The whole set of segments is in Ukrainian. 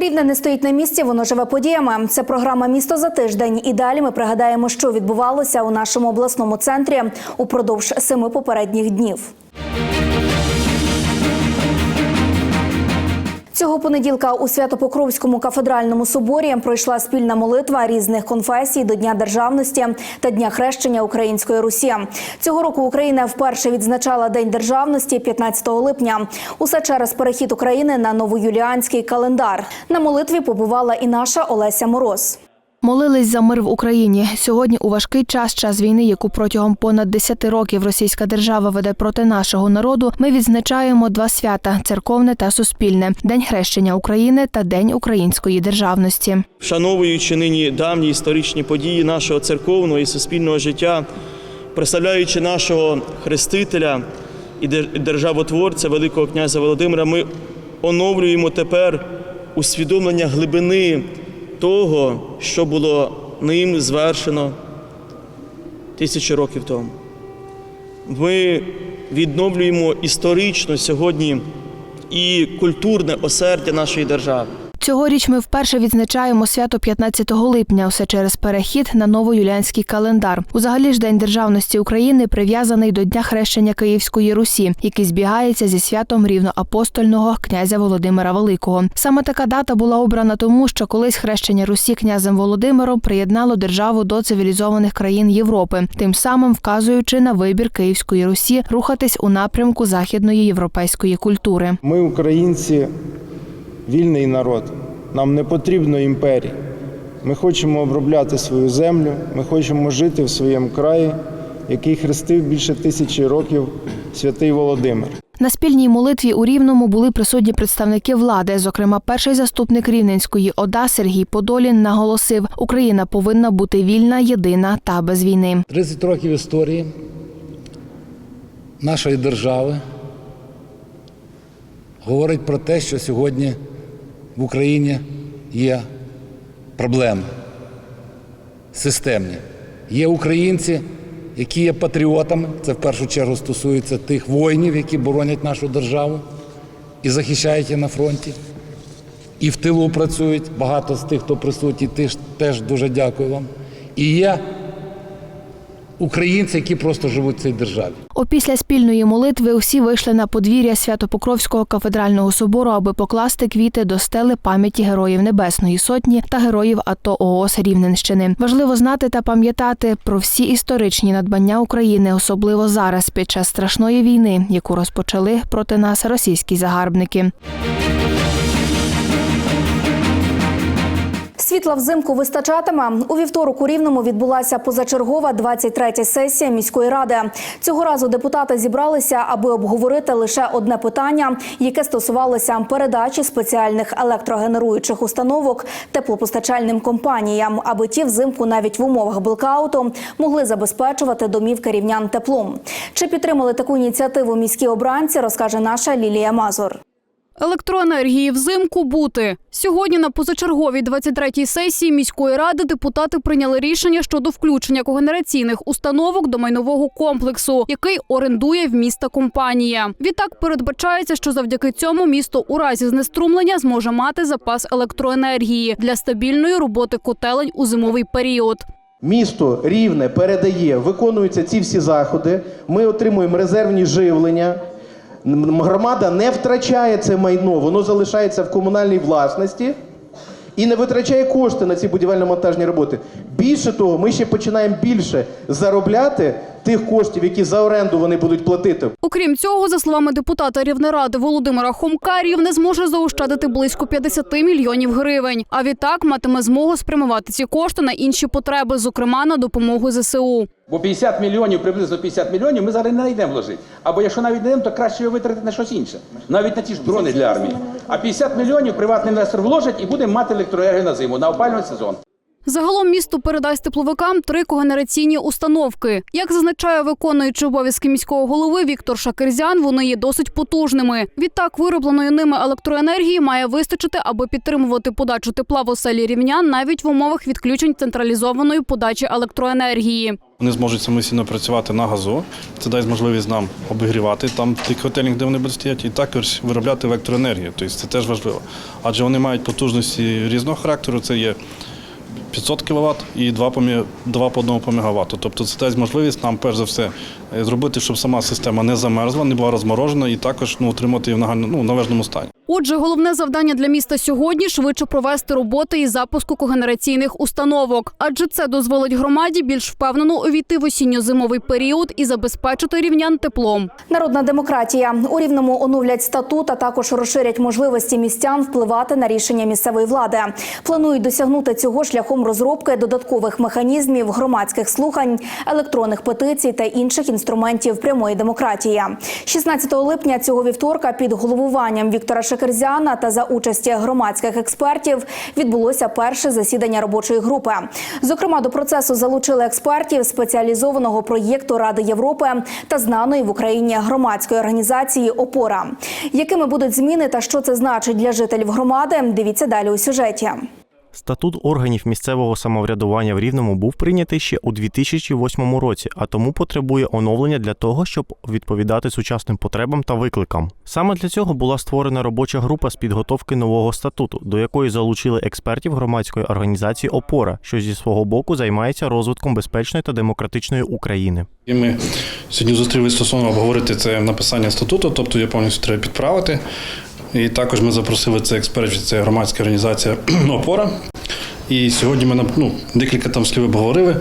Рівне не стоїть на місці, воно живе подіями. Це програма Місто за тиждень. І далі ми пригадаємо, що відбувалося у нашому обласному центрі упродовж семи попередніх днів. Цього понеділка у Свято-Покровському кафедральному соборі пройшла спільна молитва різних конфесій до Дня державності та Дня хрещення Української Русі. Цього року Україна вперше відзначала День державності 15 липня. Усе через перехід України на новоюліанський календар. На молитві побувала і наша Олеся Мороз. Молились за мир в Україні. Сьогодні у важкий час, час війни, яку протягом понад 10 років російська держава веде проти нашого народу. Ми відзначаємо два свята церковне та суспільне день хрещення України та День української державності. вшановуючи нині давні історичні події нашого церковного і суспільного життя, представляючи нашого хрестителя і дер- державотворця Великого князя Володимира, ми оновлюємо тепер усвідомлення глибини того, що було ним звершено тисячі років тому. Ми відновлюємо історично сьогодні і культурне осердя нашої держави. Цьогоріч ми вперше відзначаємо свято 15 липня, усе через перехід на новоюліанський календар. Узагалі ж День державності України прив'язаний до Дня хрещення Київської Русі, який збігається зі святом рівноапостольного князя Володимира Великого. Саме така дата була обрана тому, що колись хрещення Русі князем Володимиром приєднало державу до цивілізованих країн Європи, тим самим вказуючи на вибір Київської Русі рухатись у напрямку західної європейської культури. Ми, українці, вільний народ. Нам не потрібно імперії. Ми хочемо обробляти свою землю, ми хочемо жити в своєму краї, який хрестив більше тисячі років святий Володимир. На спільній молитві у Рівному були присутні представники влади. Зокрема, перший заступник Рівненської ОДА Сергій Подолін наголосив, Україна повинна бути вільна, єдина та без війни. 30 років історії нашої держави говорить про те, що сьогодні в Україні є проблеми системні. Є українці, які є патріотами. Це в першу чергу стосується тих воїнів, які боронять нашу державу і захищають її на фронті. І в тилу працюють. Багато з тих, хто присутній, теж, дуже дякую вам. І є українці, які просто живуть в цій державі. Опісля спільної молитви усі вийшли на подвір'я Свято-Покровського кафедрального собору, аби покласти квіти до стели пам'яті героїв Небесної Сотні та героїв АТО ООС Рівненщини. Важливо знати та пам'ятати про всі історичні надбання України, особливо зараз, під час страшної війни, яку розпочали проти нас російські загарбники. Світла взимку вистачатиме. У вівторок у Рівному відбулася позачергова 23-я сесія міської ради. Цього разу депутати зібралися, аби обговорити лише одне питання, яке стосувалося передачі спеціальних електрогенеруючих установок теплопостачальним компаніям, аби ті взимку навіть в умовах блекауту могли забезпечувати домівки рівнян теплом. Чи підтримали таку ініціативу міські обранці, розкаже наша Лілія Мазур. Електроенергії взимку бути сьогодні на позачерговій 23-й сесії міської ради депутати прийняли рішення щодо включення когенераційних установок до майнового комплексу, який орендує в міста компанія. Відтак передбачається, що завдяки цьому місто у разі знеструмлення зможе мати запас електроенергії для стабільної роботи котелень у зимовий період. Місто рівне передає, виконуються ці всі заходи. Ми отримуємо резервні живлення. Громада не втрачає це майно, воно залишається в комунальній власності і не витрачає кошти на ці будівельно-монтажні роботи. Більше того, ми ще починаємо більше заробляти тих коштів, які за оренду вони будуть платити. Окрім цього, за словами депутата Рівнеради Володимира Хомка, Рівне зможе заощадити близько 50 мільйонів гривень. А відтак матиме змогу спрямувати ці кошти на інші потреби, зокрема на допомогу ЗСУ. Бо 50 мільйонів, приблизно 50 мільйонів ми зараз не знайдемо вложити. Або якщо навіть знайдемо, то краще його витратити на щось інше. Навіть на ті ж дрони для армії. А 50 мільйонів приватний інвестор вложить і буде мати електроенергію на зиму, на опалювальний сезон. Загалом місто передасть тепловикам три когенераційні установки. Як зазначає виконуючий обов'язки міського голови Віктор Шакерзян, вони є досить потужними. Відтак, виробленої ними електроенергії має вистачити, аби підтримувати подачу тепла в оселі рівнян навіть в умовах відключень централізованої подачі електроенергії. Вони зможуть самостійно працювати на газу. Це дасть можливість нам обігрівати там в тих готелях, де вони будуть стояти, і також виробляти електроенергію. Тобто це теж важливо. Адже вони мають потужності різного характеру. Це є 500 кВт і 2 по, мі- 2 по 1 по мегаватту. Тобто це дасть можливість нам, перш за все, е, зробити, щоб сама система не замерзла, не була розморожена і також ну, отримати її в нагально- ну, належному стані. Отже, головне завдання для міста сьогодні швидше провести роботи із запуску когенераційних установок, адже це дозволить громаді більш впевнено увійти в осінньо-зимовий період і забезпечити рівнян теплом. Народна демократія у рівному оновлять статут, а також розширять можливості містян впливати на рішення місцевої влади. Планують досягнути цього шляхом розробки додаткових механізмів громадських слухань, електронних петицій та інших інструментів прямої демократії. 16 липня цього вівторка під головуванням Віктора Шекерзяна та за участі громадських експертів відбулося перше засідання робочої групи. Зокрема, до процесу залучили експертів спеціалізованого проєкту Ради Європи та знаної в Україні громадської організації Опора. Якими будуть зміни та що це значить для жителів громади? Дивіться далі у сюжеті. Статут органів місцевого самоврядування в Рівному був прийнятий ще у 2008 році, а тому потребує оновлення для того, щоб відповідати сучасним потребам та викликам. Саме для цього була створена робоча група з підготовки нового статуту, до якої залучили експертів громадської організації Опора, що зі свого боку займається розвитком безпечної та демократичної України. Ми сьогодні зустрілися стосовно обговорити це написання статуту, тобто його повністю треба підправити. І також ми запросили це експертів, це громадська організація Опора. І сьогодні ми ну, декілька там слів обговорили.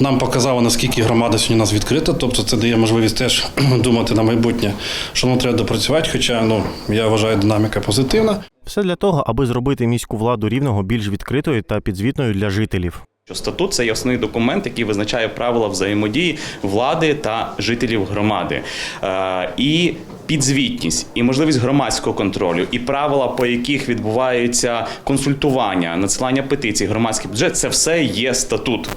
Нам показало, наскільки громада сьогодні у нас відкрита, тобто це дає можливість теж думати на майбутнє, що нам треба допрацювати, хоча ну, я вважаю, динаміка позитивна. Все для того, аби зробити міську владу рівного більш відкритою та підзвітною для жителів. Що статут це основний документ, який визначає правила взаємодії влади та жителів громади. Е, і підзвітність, і можливість громадського контролю, і правила, по яких відбувається консультування, надсилання петицій, громадський бюджет це все є статут.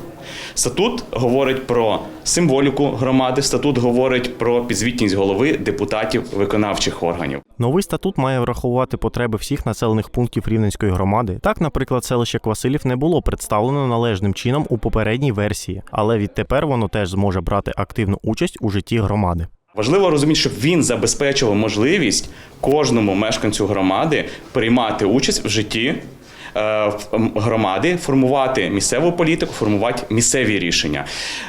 Статут говорить про символіку громади, статут говорить про підзвітність голови депутатів виконавчих органів. Новий статут має врахувати потреби всіх населених пунктів Рівненської громади. Так, наприклад, селище Квасилів не було представлено належним чином у попередній версії, але відтепер воно теж зможе брати активну участь у житті громади. Важливо розуміти, щоб він забезпечував можливість кожному мешканцю громади приймати участь в житті громади, формувати місцеву політику, формувати місцеві рішення.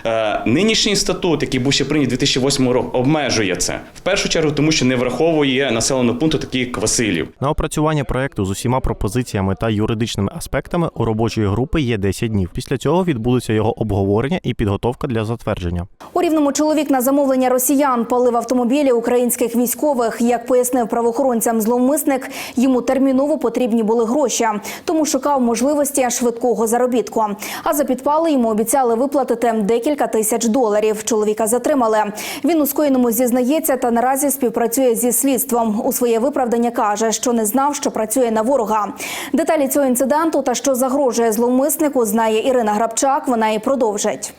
Е, Нинішній статут, який був ще прийнятий 2008 року, обмежує це в першу чергу, тому що не враховує населеного пункту, такий як Василів. На опрацювання проекту з усіма пропозиціями та юридичними аспектами у робочої групи є 10 днів. Після цього відбудеться його обговорення і підготовка для затвердження. У рівному чоловік на замовлення росіян палив автомобілі українських військових. Як пояснив правоохоронцям зловмисник, йому терміново потрібні були гроші, тому шукав можливості швидкого заробітку. А за підпали йому обіцяли виплатити декілька тисяч доларів. Чоловіка затримали. Він у скоєному зізнається та наразі співпрацює зі слідством. У своє виправдання каже, що не знав, що працює на ворога. Деталі цього інциденту та що загрожує зловмиснику, знає Ірина Грабчак. Вона і продовжить.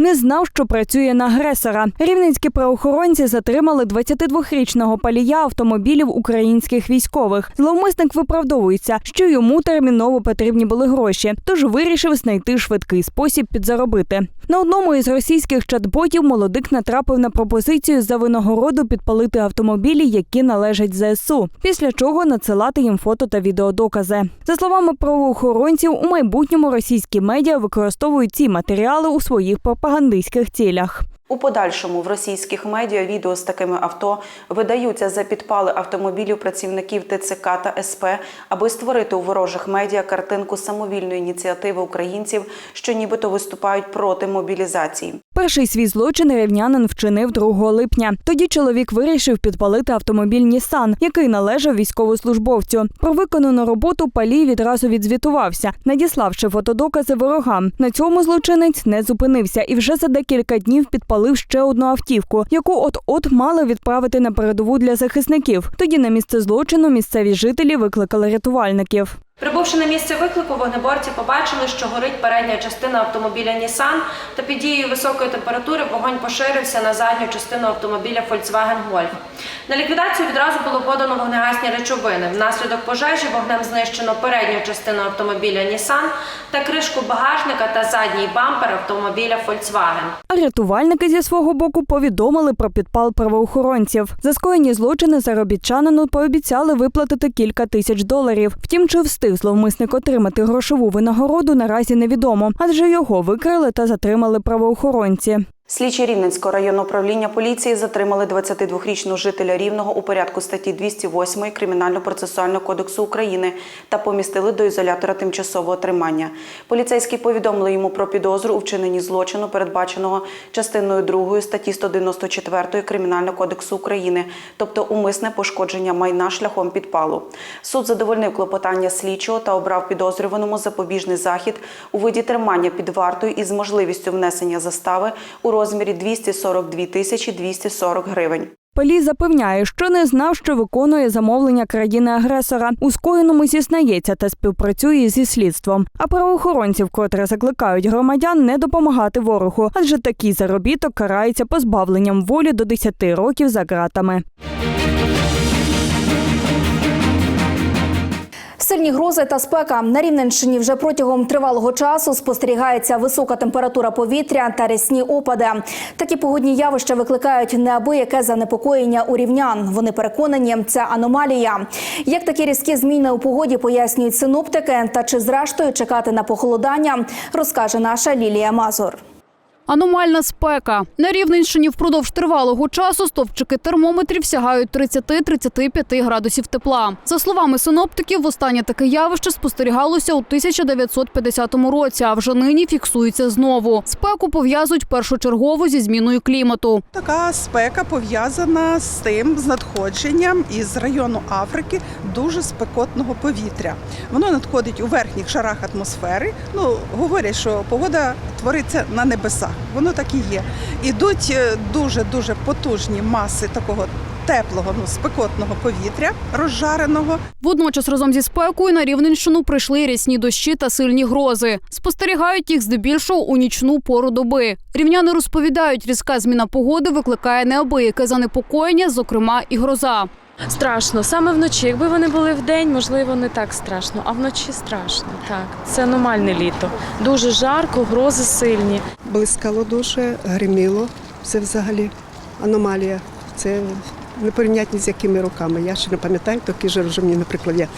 Не знав, що працює на агресора. Рівненські правоохоронці затримали 22-річного палія автомобілів українських військових. Зловмисник виправдовується, що йому терміново потрібні були гроші, тож вирішив знайти швидкий спосіб підзаробити. На одному із російських чат-ботів молодик натрапив на пропозицію за винагороду підпалити автомобілі, які належать ЗСУ, після чого надсилати їм фото та відеодокази. За словами правоохоронців, у майбутньому російські медіа використовують ці матеріали у своїх пропагандистських цілях. У подальшому в російських медіа відео з такими авто видаються за підпали автомобілів працівників ТЦК та СП, аби створити у ворожих медіа картинку самовільної ініціативи українців, що нібито виступають проти мобілізації. Перший свій злочин рівнянин вчинив 2 липня. Тоді чоловік вирішив підпалити автомобіль Нісан, який належав військовослужбовцю. Про виконану роботу палій відразу відзвітувався, надіславши фотодокази ворогам. На цьому злочинець не зупинився і вже за декілька днів підпалив ще одну автівку, яку от-от мали відправити на передову для захисників. Тоді на місце злочину місцеві жителі викликали рятувальників. Прибувши на місце виклику, вогнеборці побачили, що горить передня частина автомобіля Nissan, та під дією високої температури вогонь поширився на задню частину автомобіля Volkswagen Golf. На ліквідацію відразу було подано вогнегасні речовини. Внаслідок пожежі вогнем знищено передню частину автомобіля Nissan та кришку багажника та задній бампер автомобіля Volkswagen. Рятувальники зі свого боку повідомили про підпал правоохоронців. За скоєні злочини заробітчанину пообіцяли виплатити кілька тисяч доларів. Втім, чи встиг зловмисник отримати грошову винагороду, наразі невідомо, адже його викрили та затримали правоохоронці. Слідчі Рівненського районного управління поліції затримали 22-річного жителя Рівного у порядку статті 208 Кримінально-процесуального кодексу України та помістили до ізолятора тимчасового тримання. Поліцейські повідомили йому про підозру у вчиненні злочину, передбаченого частиною 2 статті 194 Кримінального кодексу України, тобто умисне пошкодження майна шляхом підпалу. Суд задовольнив клопотання слідчого та обрав підозрюваному запобіжний захід у виді тримання під вартою із можливістю внесення застави у розмірі 242 тисячі 240 гривень. Пелі запевняє, що не знав, що виконує замовлення країни-агресора. У скоєному зізнається та співпрацює зі слідством. А правоохоронців, котре закликають громадян не допомагати ворогу, адже такий заробіток карається позбавленням волі до 10 років за ґратами. Сильні грози та спека на Рівненщині вже протягом тривалого часу спостерігається висока температура повітря та рясні опади. Такі погодні явища викликають неабияке занепокоєння у рівнян. Вони переконані, це аномалія. Як такі різкі зміни у погоді пояснюють синоптики, та чи зрештою чекати на похолодання, розкаже наша Лілія Мазур. Аномальна спека. На Рівненщині впродовж тривалого часу стовпчики термометрів сягають 30-35 градусів тепла. За словами синоптиків, востаннє таке явище спостерігалося у 1950 році, а вже нині фіксується знову. Спеку пов'язують першочергово зі зміною клімату. Така спека пов'язана з тим, з надходженням із району Африки дуже спекотного повітря. Воно надходить у верхніх шарах атмосфери. Ну говорять, що погода твориться на небесах. Воно так і є. Ідуть дуже дуже потужні маси такого теплого, ну спекотного повітря, розжареного. Водночас разом зі спекою на Рівненщину прийшли рясні дощі та сильні грози. Спостерігають їх здебільшого у нічну пору доби. Рівняни розповідають, різка зміна погоди викликає неабияке занепокоєння, зокрема і гроза. Страшно. Саме вночі. Якби вони були вдень, можливо, не так страшно. А вночі страшно. Так, це аномальне літо. Дуже жарко, грози сильні. Блискало дуже, гриміло. Це взагалі аномалія. Це непорівнятні з якими роками. Я ще не пам'ятаю, такі ж вже мені, наприклад, я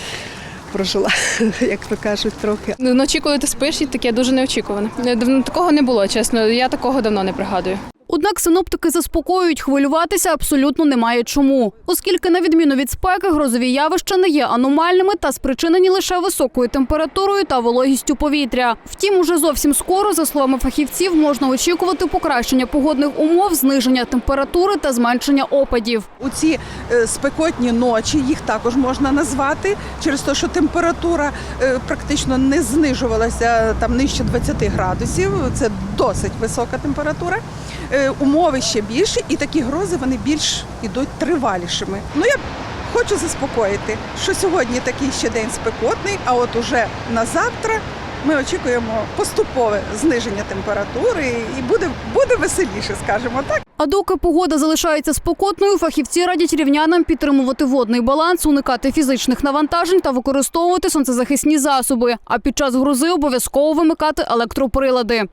прожила, як то кажуть, трохи. Вночі, коли ти спиш, і таке дуже неочікуване. Давно Такого не було, чесно. Я такого давно не пригадую. Однак синоптики заспокоюють, хвилюватися абсолютно немає чому, оскільки, на відміну від спеки, грозові явища не є аномальними та спричинені лише високою температурою та вологістю повітря. Втім, уже зовсім скоро, за словами фахівців, можна очікувати покращення погодних умов, зниження температури та зменшення опадів. У ці е, спекотні ночі їх також можна назвати через те, що температура е, практично не знижувалася там нижче 20 градусів. Це досить висока температура. Е, Умови ще більші, і такі грози вони більш ідуть тривалішими. Ну я хочу заспокоїти, що сьогодні такий ще день спекотний, а от уже на завтра. Ми очікуємо поступове зниження температури і буде, буде веселіше, скажімо так. А доки погода залишається спокотною, фахівці радять рівнянам підтримувати водний баланс, уникати фізичних навантажень та використовувати сонцезахисні засоби. А під час грози обов'язково вимикати електроприлади.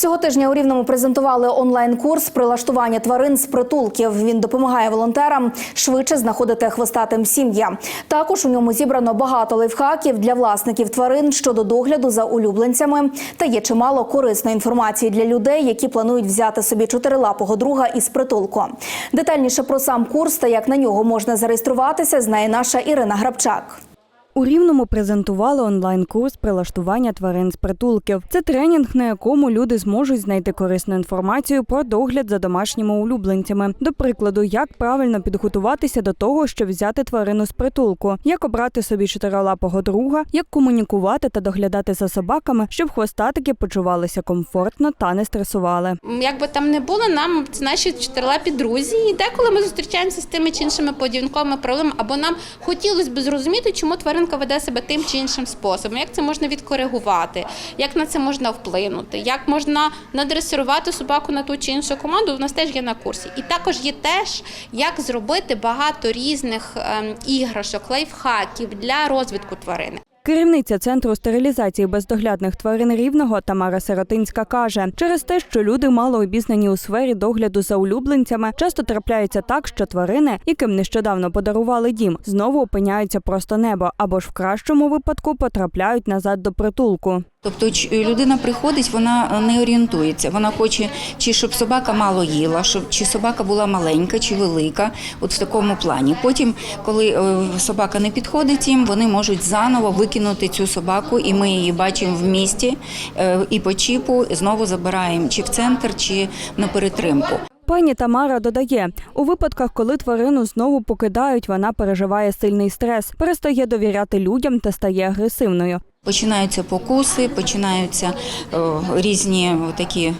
Цього тижня у Рівному презентували онлайн-курс прилаштування тварин з притулків. Він допомагає волонтерам швидше знаходити хвостатим сім'я. Також у ньому зібрано багато лайфхаків для власників тварин щодо догляду за улюбленцями. Та є чимало корисної інформації для людей, які планують взяти собі чотирилапого друга із притулку. Детальніше про сам курс та як на нього можна зареєструватися, знає наша Ірина Грабчак. У Рівному презентували онлайн-курс прилаштування тварин з притулків. Це тренінг, на якому люди зможуть знайти корисну інформацію про догляд за домашніми улюбленцями. До прикладу, як правильно підготуватися до того, щоб взяти тварину з притулку, як обрати собі чотирилапого друга, як комунікувати та доглядати за собаками, щоб хвостатики почувалися комфортно та не стресували. Як би там не було, нам це наші чотирилапі друзі. І деколи ми зустрічаємося з тими чи іншими поведінковими проблемами, або нам хотілося б зрозуміти, чому тваринка веде себе тим чи іншим способом, як це можна відкоригувати, як на це можна вплинути, як можна надресирувати собаку на ту чи іншу команду. У нас теж є на курсі. І також є теж, як зробити багато різних ем, іграшок, лайфхаків для розвитку тварини. Керівниця центру стерилізації бездоглядних тварин рівного Тамара Сиротинська каже, через те, що люди мало обізнані у сфері догляду за улюбленцями, часто трапляється так, що тварини, яким нещодавно подарували дім, знову опиняються просто небо або ж в кращому випадку потрапляють назад до притулку. Тобто людина приходить, вона не орієнтується. Вона хоче, чи щоб собака мало їла, щоб чи собака була маленька чи велика, от в такому плані. Потім, коли е, собака не підходить їм, вони можуть заново викинути цю собаку, і ми її бачимо в місті е, і по чіпу знову забираємо чи в центр, чи на перетримку. Пані Тамара додає, у випадках, коли тварину знову покидають, вона переживає сильний стрес, перестає довіряти людям та стає агресивною. Починаються покуси, починаються е, різні такі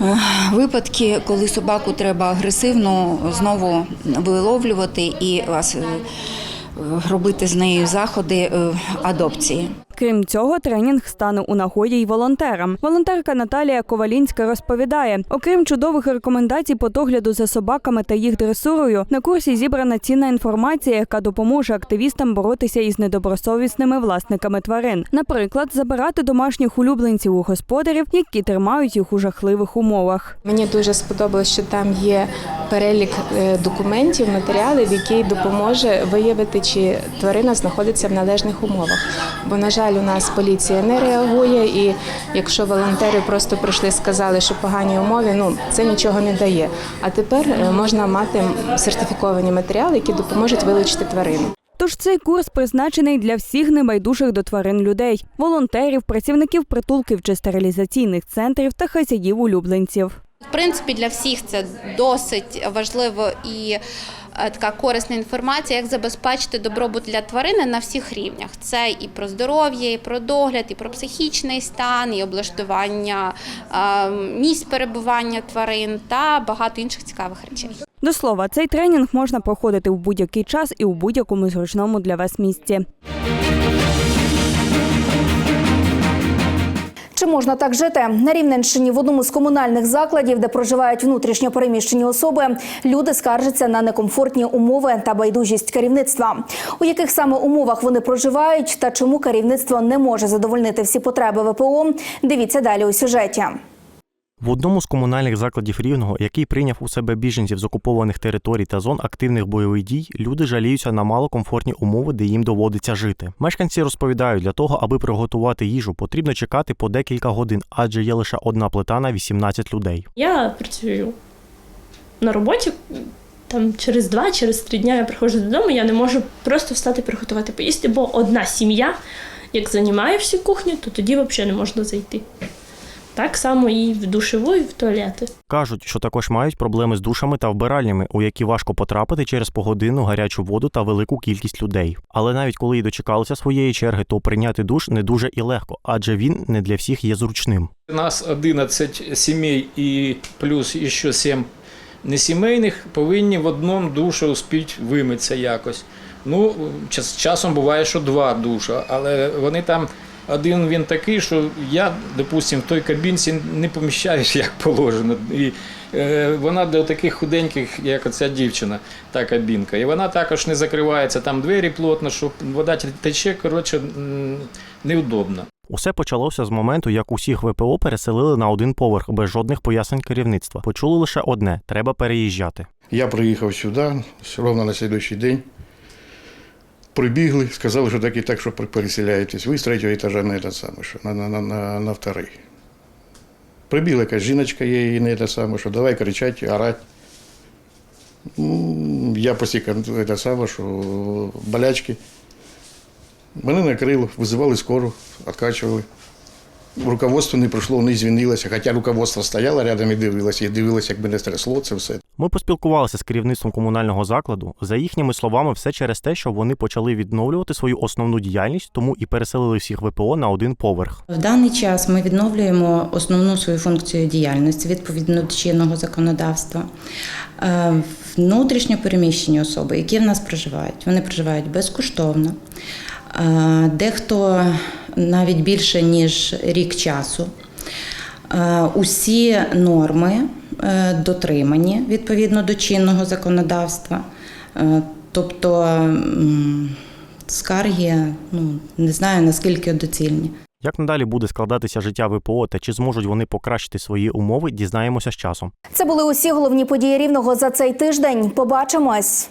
е, випадки, коли собаку треба агресивно знову виловлювати і е, робити з нею заходи адопції. Крім цього, тренінг стане у нагоді й волонтерам. Волонтерка Наталія Ковалінська розповідає: окрім чудових рекомендацій по догляду за собаками та їх дресурою, на курсі зібрана цінна інформація, яка допоможе активістам боротися із недобросовісними власниками тварин. Наприклад, забирати домашніх улюбленців у господарів, які тримають їх у жахливих умовах. Мені дуже сподобалось, що там є перелік е, документів, матеріалів, який допоможе виявити, чи тварина знаходиться в належних умовах. Бо, на жаль, у нас поліція не реагує, і якщо волонтери просто прийшли, сказали, що погані умови, ну це нічого не дає. А тепер е, можна мати сертифіковані матеріали, які допоможуть вилучити тварину. Тож цей курс призначений для всіх небайдужих до тварин людей: волонтерів, працівників притулків чи стерилізаційних центрів та хазяїв улюбленців. В принципі, для всіх це досить важливо і така корисна інформація, як забезпечити добробут для тварини на всіх рівнях. Це і про здоров'я, і про догляд, і про психічний стан, і облаштування е, місць перебування тварин та багато інших цікавих речей. До слова, цей тренінг можна проходити в будь-який час і у будь-якому зручному для вас місці. Чи можна так жити? На Рівненщині в одному з комунальних закладів, де проживають внутрішньо переміщені особи, люди скаржаться на некомфортні умови та байдужість керівництва. У яких саме умовах вони проживають та чому керівництво не може задовольнити всі потреби ВПО? Дивіться далі у сюжеті. В одному з комунальних закладів Рівного, який прийняв у себе біженців з окупованих територій та зон активних бойових дій, люди жаліються на малокомфортні умови, де їм доводиться жити. Мешканці розповідають, для того, аби приготувати їжу, потрібно чекати по декілька годин, адже є лише одна плита на 18 людей. Я працюю на роботі. Там через два, через три дня я приходжу додому, я не можу просто встати приготувати поїсти, бо одна сім'я, як займає всю кухню, то тоді взагалі не можна зайти. Так само і в душеву, і в туалети. Кажуть, що також мають проблеми з душами та вбиральнями, у які важко потрапити через погодинну гарячу воду та велику кількість людей. Але навіть коли й дочекалися своєї черги, то прийняти душ не дуже і легко, адже він не для всіх є зручним. У нас 11 сімей і плюс ще 7 несімейних повинні в одному душу успіть вимитися якось. Ну, час- часом буває, що два душа, але вони там. Один він такий, що я, допустим, в той кабінці не поміщаюсь як положено. І е, вона для таких худеньких, як оця дівчина, та кабінка. І вона також не закривається, там двері плотно, щоб вода тече, коротше, м, неудобно. Усе почалося з моменту, як усіх ВПО переселили на один поверх без жодних пояснень керівництва. Почули лише одне: треба переїжджати. Я приїхав сюди, ровно на слідуючий день. Прибігли, сказали, що так і так, що переселяєтесь. Ви з третього етажа на, этот саме, що, на, на, на, на, вторий. Прибігла якась жіночка є і не те саме, що давай кричати, орати. Ну, Я посікав те саме, що болячки. Мене накрило, визивали скору, відкачували. Руководство не прийшло, вони звільнилося. Хоча руководство стояло рядом і дивилося, і дивилося, як мене трясло це все. Ми поспілкувалися з керівництвом комунального закладу. За їхніми словами, все через те, що вони почали відновлювати свою основну діяльність, тому і переселили всіх ВПО на один поверх. В даний час ми відновлюємо основну свою функцію діяльності відповідно до чинного законодавства. Е, Внутрішньо переміщені особи, які в нас проживають, вони проживають безкоштовно. Е, Дехто навіть більше ніж рік часу. Е, Усі норми е, дотримані відповідно до чинного законодавства. Тобто скарги, ну не знаю наскільки доцільні. Як надалі буде складатися життя ВПО та чи зможуть вони покращити свої умови, дізнаємося з часом. Це були усі головні події рівного за цей тиждень. Побачимось.